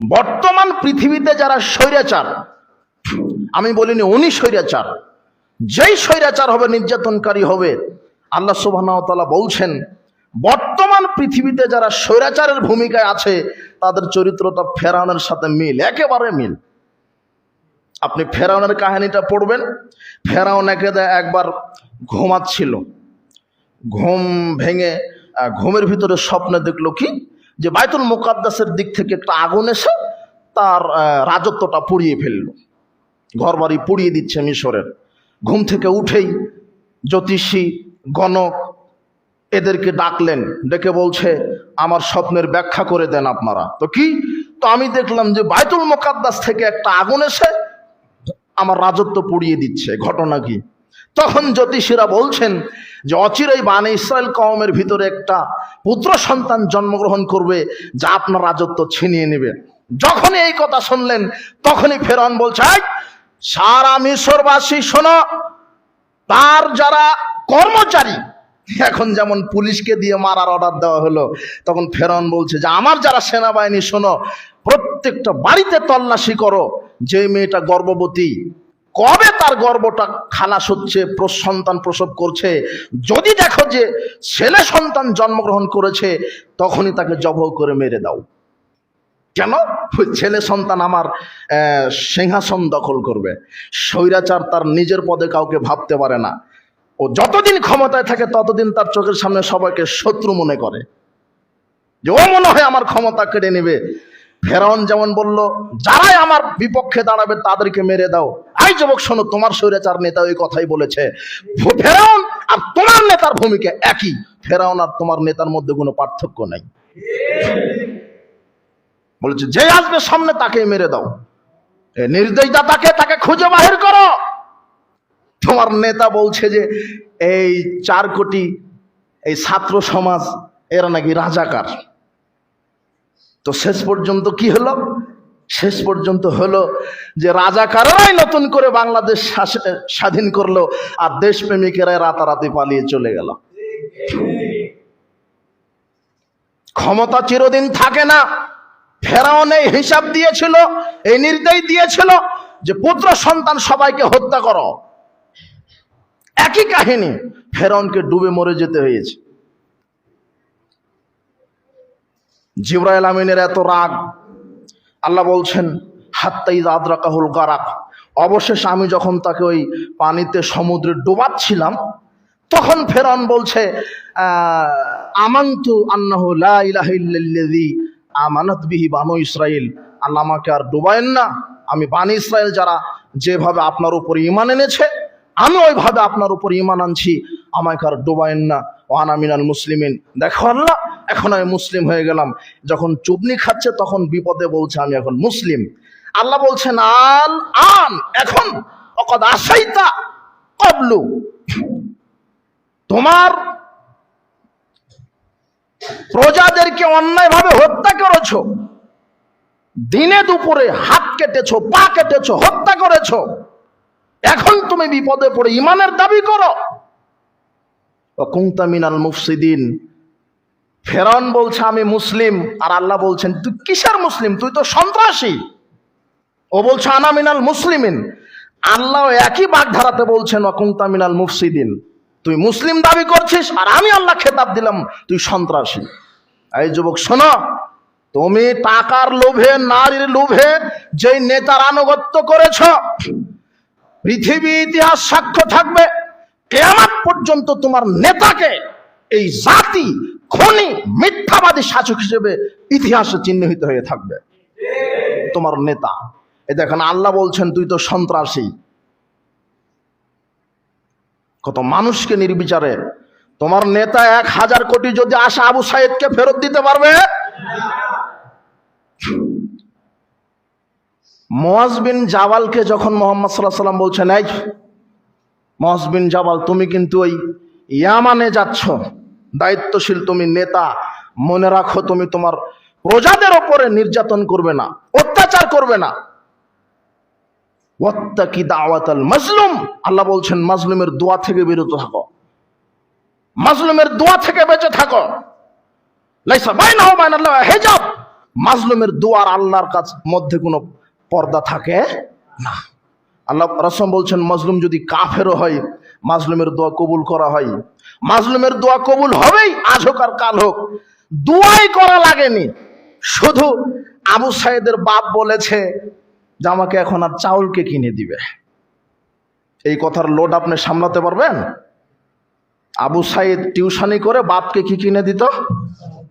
বর্তমান পৃথিবীতে যারা স্বৈরাচার, আমি বলিনি উনি স্বৈরাচার, যেই স্বৈরাচার হবে, নির্যাতনকারী হবে, আল্লাহ সুবাহ বলছেন, বর্তমান পৃথিবীতে যারা স্বৈরাচারের ভূমিকায় আছে, তাদের চরিত্রটা ফেরাউনের সাথে মিল, একেবারে মিল। আপনি ফেরাউনের কাহিনীটা পড়বেন, ফেরাউন একে একবার ঘুমাচ্ছিল, ঘুম ভেঙে ঘুমের ভিতরে স্বপ্নে দেখল কি? যে বাইতুল মুকাদ্দাসের দিক থেকে একটা আগুন এসে তার রাজত্বটা পুড়িয়ে ফেলল। ঘরবাড়ি পুড়িয়ে দিচ্ছে মিশরের। ঘুম থেকে উঠেই জ্যোতিষী, গণক এদেরকে ডাকলেন, ডেকে বলছে, আমার স্বপ্নের ব্যাখ্যা করে দেন আপনারা। তো কি? তো আমি দেখলাম যে বাইতুল মোকাদ্দাস থেকে একটা আগুন এসে আমার রাজত্ব পুড়িয়ে দিচ্ছে। ঘটনা কি? তখন জ্যোতিষীরা বলছেন যে অচিরেই বানে ইসরায়েল কওমের ভিতরে একটা পুত্র সন্তান জন্মগ্রহণ করবে, যা আপনার রাজত্ব ছিনিয়ে নেবে। যখনই এই কথা শুনলেন, তখনই ফেরন বলছে সারা মিশরবাসী শোনো, তার যারা কর্মচারী, এখন যেমন পুলিশকে দিয়ে মারার অর্ডার দেওয়া হলো, তখন ফেরন বলছে যে, আমার যারা সেনাবাহিনী শোনো, প্রত্যেকটা বাড়িতে তল্লাশি করো, যে মেয়েটা গর্ভবতী কবে তার গর্বটা খালাস হচ্ছে সন্তান প্রসব করছে, যদি দেখো যে ছেলে সন্তান জন্মগ্রহণ করেছে, তখনই তাকে জবহ করে মেরে দাও। কেন? ছেলে সন্তান আমার সিংহাসন দখল করবে। স্বৈরাচার তার নিজের পদে কাউকে ভাবতে পারে না। ও যতদিন ক্ষমতায় থাকে, ততদিন তার চোখের সামনে সবাইকে শত্রু মনে করে। যে ও মনে হয় আমার ক্ষমতা কেড়ে নেবে। ফেরাউন যেমন বলল, যারাই আমার বিপক্ষে দাঁড়াবে তাদেরকে মেরে দাও। আই যুবক, শোনো, তোমার স্বৈরাচার নেতা ওই কথাই বলেছে। ফেরাউন আর তোমার নেতার ভূমিকা একই। ফেরাউন আর তোমার নেতার মধ্যে কোনো পার্থক্য নাই। বলেছে, যে আসবে সামনে তাকে মেরে দাও। এ নির্দয়তা তাকে তাকে খুঁজে বাহির করো। তোমার নেতা বলছে যে, এই চার কোটি, এই ছাত্র সমাজ, এরা নাকি রাজাকার। তো শেষ পর্যন্ত কি হলো? শেষ পর্যন্ত হলো যে রাজাকাররাই নতুন করে বাংলাদেশ স্বাধীন করল আর দেশপ্রেমিকেরাই রাতারাতি পালিয়ে চলে গেল। ক্ষমতা চিরদিন থাকে না। ফেরাউন এই হিসাব দিয়েছিল, এই নির্দেশ দিয়েছিল যে পুত্র সন্তান সবাইকে হত্যা করো। একই কাহিনী, ফেরাউনকে ডুবে মরে যেতে হয়েছে। জিব্রাইল আমিনের এত রাগ। আল্লাহ বলছেন হাত্তাই আদ্রাকাহুল গারাক। অবশেষে আমি যখন তাকে ওই পানিতে সমুদ্রে ডোবাচ্ছিলাম, তখন ফেরাউন বলছে আমান্তু আন্নাহু লা ইলাহা ইল্লাল্লাযী আমানাত বিহি বানু ইসরাইল আল্লাহ আমাকে আর ডুবায়েন না। আমি বানি ইসরায়েল যারা যেভাবে আপনার উপর ঈমান এনেছে, আমি ওইভাবে আপনার উপর ঈমান আনছি। আমাকে আর ডুবায়েন না। ও আনামিনাল মুসলিমিন। দেখো আল্লাহ এখন আমি মুসলিম হয়ে গেলাম। যখন চুবনি খাচ্ছে তখন বিপদে বলছে, আমি এখন মুসলিম। আল্লাহ বলছেন, আল আন, এখন অকদ আসাইতা কবলু। তোমার প্রজাদেরকে অন্যায়ভাবে হত্যা করেছ। দিনে দুপুরে হাত কেটেছো, পা কেটেছো, হত্যা করেছ। এখন তুমি বিপদে পড়ে, ইমানের দাবি করো। কুংতা মিনাল মুফসিদিন ফেরন বলছে, আমি মুসলিম। আর আল্লাহ বলছেন, তুই কিসের মুসলিম? তুই তো সন্ত্রাসী। ও বলছে, আনা মিনাল মুসলিমিন। আল্লাহ একই বাগধারাতে বলছেন অকুংতা মিনাল মুফসিদিন। তুই মুসলিম দাবি করছিস আর আমি আল্লাহ খেতাব দিলাম, তুই সন্ত্রাসী। এই যুবক, শোনো, তুমি টাকার লোভে, নারীর লোভে যেই নেতার আনুগত্য করেছ, পৃথিবী ইতিহাস সাক্ষ্য থাকবে। কেয়ামাত পর্যন্ত তোমার নেতাকে এই জাতি খনি মিথ্যাবাদী শাসক হিসেবে ইতিহাসে চিহ্নিত হয়ে থাকবে। তোমার নেতা। এ দেখেন, আল্লাহ বলছেন, তুই তো সন্ত্রাসী। কত মানুষকে নির্বিচারে। তোমার নেতা এক হাজার কোটি যদি আসে আবু সাইদকে ফেরত দিতে পারবে? মোয়াজ বিন জাবালকে যখন মোহাম্মদ সাল্লাহ সাল্লাম বলছেন, এই মোয়াজ জাওয়াল তুমি কিন্তু ওই ইয়ামানে যাচ্ছ। দায়িত্বশীল তুমি নেতা, মনে রাখো তুমি তোমার প্রজাদের ওপরে নির্যাতন করবে না, অত্যাচার করবে না। ওয়াত্তাকি দাওয়াতাল মাজলুম, আল্লাহ বলছেন, মাজলুমের দোয়া থেকে বিরত থাকো। মাজলুমের দোয়া থেকে বেঁচে থাকো। লাইসা বাইনাহু বাইনাল্লাহ, হিজাব। মাজলুমের দুয়ার আল্লাহর কাছ মধ্যে কোনো পর্দা থাকে না। আল্লাহ রসম বলছেন, মাজলুম যদি কাফেরও হয়, মাজলুমের দোয়া কবুল করা হয়। মাজলুমের দোয়া কবুল হবেই, আজ হোক আর কাল হোক। দোয়াই করা লাগেনি। শুধু আবু সাইদের বাপ বলেছে যে, আমাকে এখন আর চাউলকে কিনে দিবে। এই কথার লোড আপনি সামলাতে পারবেন? আবু সাইদ টিউশনি করে বাপকে কি কিনে দিত?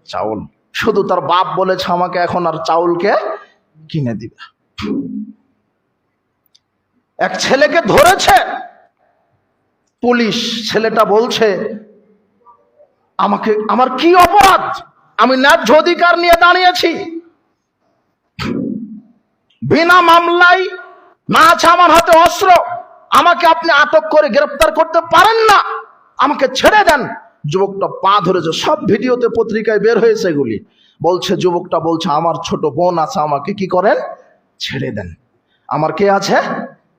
চাউল। শুধু তার বাপ বলেছে, আমাকে এখন আর চাউলকে কিনে দিবে। এক ছেলেকে ধরেছে পুলিশ ছেলেটা বলছে, আমাকে, আমার কি অপরাধ? আমি ন্যায্য অধিকার নিয়ে দাঁড়িয়েছি। বিনা মামলায় না আছে আমার হাতে অস্ত্র। আমাকে আপনি আটক করে গ্রেপ্তার করতে পারেন না। আমাকে ছেড়ে দেন। যুবকটা পা ধরেছে, সব ভিডিওতে, পত্রিকায় বের হয়েছে এগুলি। বলছে, যুবকটা বলছে, আমার ছোট বোন আছে, আমাকে কি করেন? ছেড়ে দেন। আমার কে আছে?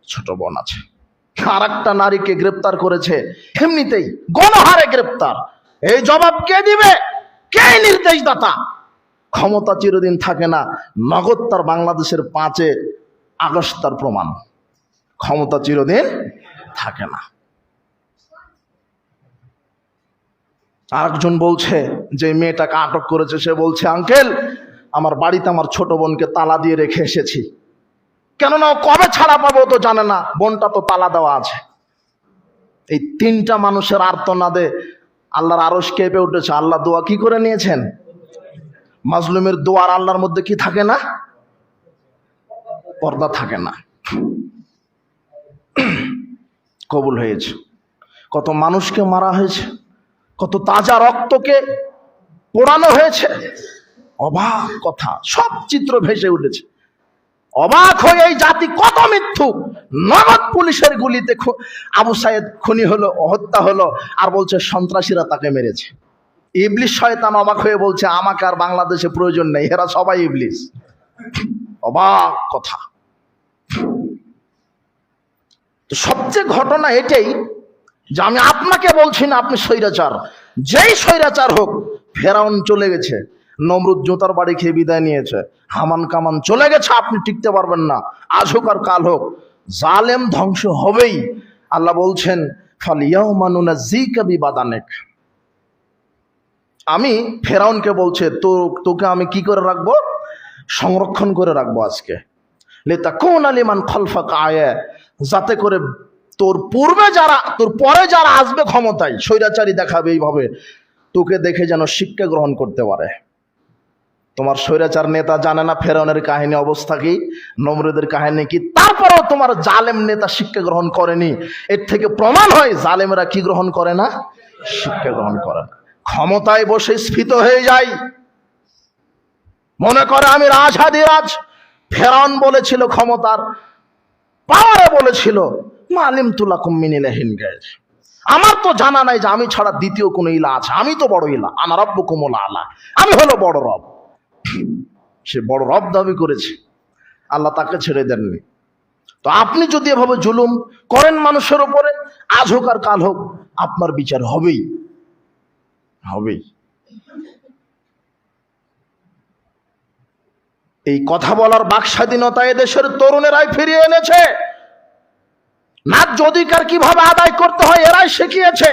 ছোট বোন আছে। আর একটা নারীকে গ্রেপ্তার করেছে। এমনিতেই গণহারে গ্রেপ্তার। এই জবাব কে দিবে? কে নির্দেশদাতা? ক্ষমতা চিরদিন থাকে না। নগদ তার বাংলাদেশের পাঁচে আগস্ট তার প্রমাণ। ক্ষমতা চিরদিন থাকে না। আরেকজন বলছে, যে মেয়েটাকে আটক করেছে, সে বলছে, আঙ্কেল, আমার বাড়িতে আমার ছোট বোনকে তালা দিয়ে রেখে এসেছি। কেননা কবে ছাড়া পাবো তো জানে না। বোনটা তো তালা দেওয়া আছে। এই তিনটা মানুষের আর্তনাদে আল্লাহর আরস কেঁপে উঠেছে। আল্লাহ দোয়া কি করে নিয়েছেন? মাজলুমের দোয়ার আল্লাহর মধ্যে কি থাকে না? পর্দা থাকে না। কবুল হয়েছে। কত মানুষকে মারা হয়েছে। কত তাজা রক্তকে পোড়ানো হয়েছে। অবাক কথা। সব চিত্র ভেসে উঠেছে। অবাক হয়ে এই জাতি কত মৃত্যু নগদ পুলিশের গুলিতে আবু সাইদ খুনি হলো, হত্যা হলো, আর বলছে সন্ত্রাসীরা তাকে মেরেছে। ইবলিশ শয়তান অবাক হয়ে বলছে, আমাকে আর বাংলাদেশে প্রয়োজন নেই, এরা সবাই ইবলিশ অবাক কথা। তো সবচেয়ে ঘটনা এটাই যে আমি আপনাকে বলছি না, আপনি স্বৈরাচার। যেই স্বৈরাচার হোক, ফেরাউন চলে গেছে। নমরুদ জোতার বাড়ি খেয়ে বিদায় নিয়েছে। হামান কামান চলে গেছে, আপনি টিকতে পারবেন না। আজ হোক আর কাল হোক, জালেম ধ্বংস হবেই। আল্লাহ বলছেন ফালিয়াও মানুনা জি কবি বাদানেক আমি ফেরাউনকে বলছে, তো, তোকে আমি কি করে রাখব? সংরক্ষণ করে রাখব আজকে। লেতা কোন আলিমান খলফা কায়ে যাতে করে তোর পূর্বে যারা, তোর পরে যারা আসবে ক্ষমতায়, স্বৈরাচারী দেখাবে এইভাবে। তোকে দেখে যেন শিক্ষা গ্রহণ করতে পারে। তোমার স্বৈরাচার নেতা জানে না ফেরাউনের কাহিনী অবস্থা কি, নমরুদের কাহিনী কি, তারপরেও তোমার জালেম নেতা শিক্ষা গ্রহণ করেনি। এর থেকে প্রমাণ হয় জালেমেরা কি গ্রহণ করে না? শিক্ষা গ্রহণ করে না। ক্ষমতায় বসে স্ফীত হয়ে যায় মনে করে আমি রাজ। ফেরাউন বলেছিল ক্ষমতার, পাওয়ারে বলেছিল, মালিম তুলা কুম্মিনিলাহিন গায়ে আমার তো জানা নাই যে আমি ছাড়া দ্বিতীয় কোনো ইলা আছে। আমি তো বড় ইলা আমার রব্য কুমলা আলা। আমি হলো বড় রব। সে বড় রব দাবি করেছে। আল্লাহ তাকে ছেড়ে দেননি। তো আপনি যদি এভাবে জুলুম করেন মানুষের উপরে, আজ হোক আর কাল হোক, আপনার বিচার হবেই। হবেই। এই কথা বলার বাক স্বাধীনতা এদেশের তরুণেরাই ফিরিয়ে এনেছে। ন্যায্য অধিকার কীভাবে আদায় করতে হয়, এরাই শিখিয়েছে।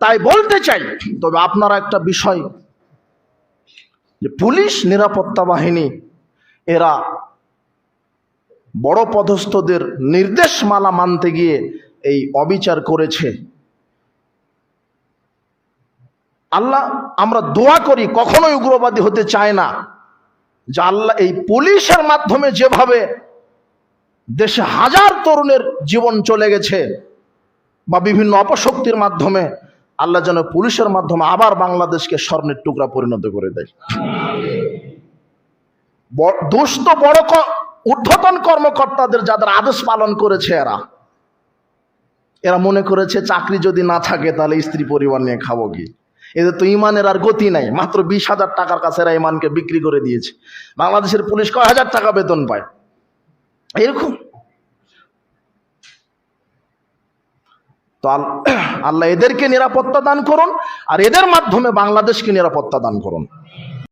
তাই বলতে চাই, তবে আপনারা একটা বিষয় যে পুলিশ নিরাপত্তা বাহিনী, এরা বড় পদস্থদের নির্দেশমালা মানতে গিয়ে এই অবিচার করেছে। আল্লাহ, আমরা দোয়া করি, কখনোই উগ্রবাদী হতে চায় না যে আল্লাহ এই পুলিশের মাধ্যমে যেভাবে দেশে হাজার তরুণের জীবন চলে গেছে বা বিভিন্ন অপশক্তির মাধ্যমে আল্লাহ যেন পুলিশের মাধ্যমে আবার বাংলাদেশকে স্বর্ণের টুকরা পরিণত করে দেয়। দুষ্ট বড় ঊর্ধ্বতন কর্মকর্তাদের যাদের আদেশ পালন করেছে এরা এরা মনে করেছে চাকরি যদি না থাকে তাহলে স্ত্রী পরিবার নিয়ে খাব কি? এদের তো ইমানের আর গতি নাই, মাত্র বিশ হাজার টাকার কাছে এরা ইমানকে বিক্রি করে দিয়েছে। বাংলাদেশের পুলিশ কয় হাজার টাকা বেতন পায়? এরকম তো আল- আল্লাহ এদেরকে নিরাপত্তা দান করুন আর এদের মাধ্যমে বাংলাদেশকে নিরাপত্তা দান করুন।